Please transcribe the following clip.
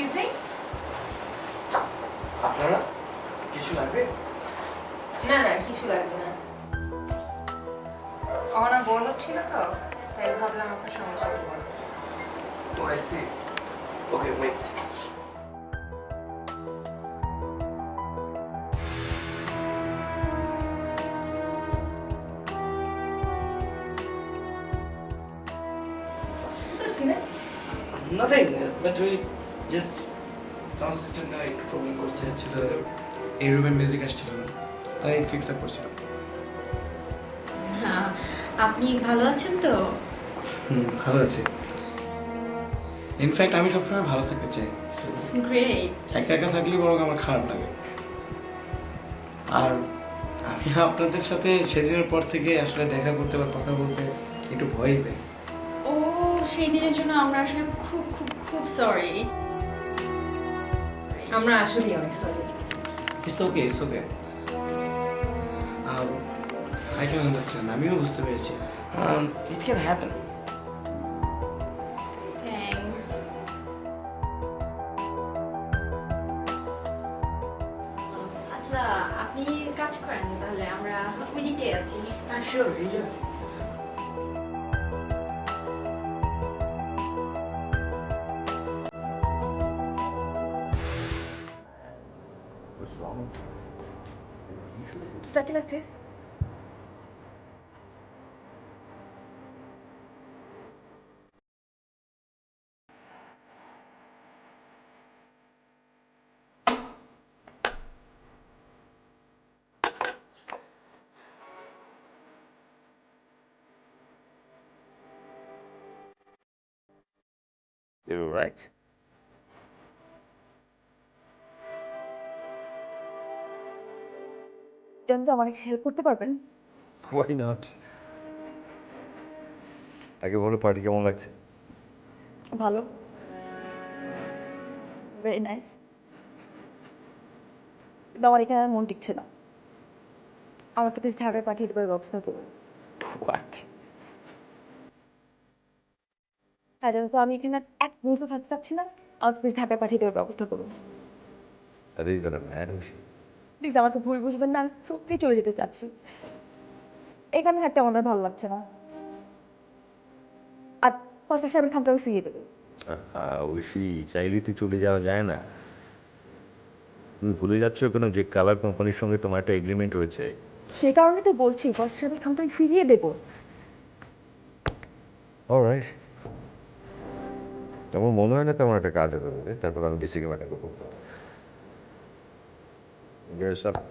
Excuse me আপনারা কিছু লাগবে? না না কিছু লাগবে না। অহনা বড় ছিল তো তাই ভাবলাম আপনার সমস্যাটা বড় তো I see okay wait Nothing, but we just sound সিস্টেমটা একটু প্রবলেম করছে ছিল এই রুমের মিউজিক আসছিল না তাই ফিক্স আপ করছিলাম। হ্যাঁ আপনি ভালো আছেন তো? হুম ভালো আছে। ইনফ্যাক্ট আমি সবসময় ভালো থাকতে চাই। গ্রেট একা একা থাকলে বরং আমার খারাপ লাগে। আর আমি আপনাদের সাথে সেদিনের পর থেকে আসলে দেখা করতে বা কথা বলতে একটু ভয়ই পাই। ও সেই দিনের জন্য আমরা আসলে খুব খুব খুব সরি আমরা আসলেই অনেক sorry it's okay it's okay I can understand আমিও বুঝতে পেরেছি। ইট ক্যান হ্যাপেন আচ্ছা আপনি কাজ করেন তাহলে আমরা উইডিতে আছি। Sure Tuck it like this. Right. Then তো আমাকে হেল্প করতে পারবেন? Why not? আগে বলো পার্টি কেমন লাগছে? ভালো। ভেরি নাইস কিন্তু আমার এখানে আর মন টিকছে না। আমাকে প্লিজ ঢাকায় পাঠিয়ে দেবার ব্যবস্থা করুন হোয়াট হ্যাঁ যেহেতু আমি এখানে এক মুহূর্ত থাকতে চাচ্ছি না। আমাকে প্লিজ ঢাকায় পাঠিয়ে দেওয়ার ব্যবস্থা করুন আরে ইউর ম্যান প্লিজ আমাকে ভুল বুঝবেন না। আমি সত্যি চলে যেতে চাচ্ছি। এখানে থাকতে আমার ভালো লাগছে না। আর ফসল সাহেবের খামটা আমি ফিরিয়ে দেবো। ঐশী চাইলে তুই চলে যাওয়া যায় না। তুমি ভুলে যাচ্ছ কেন যে কালার কোম্পানির সঙ্গে তোমার একটা এগ্রিমেন্ট হয়েছে? সেই কারণে তো বলছি ফসল সাহেবের খামটা আমি ফিরিয়ে দেবো। অলরাইট আমার মনে হয় না তেমন একটা কাজ হবে। তারপর আমি ডিসিকে ম্যাটার gears up.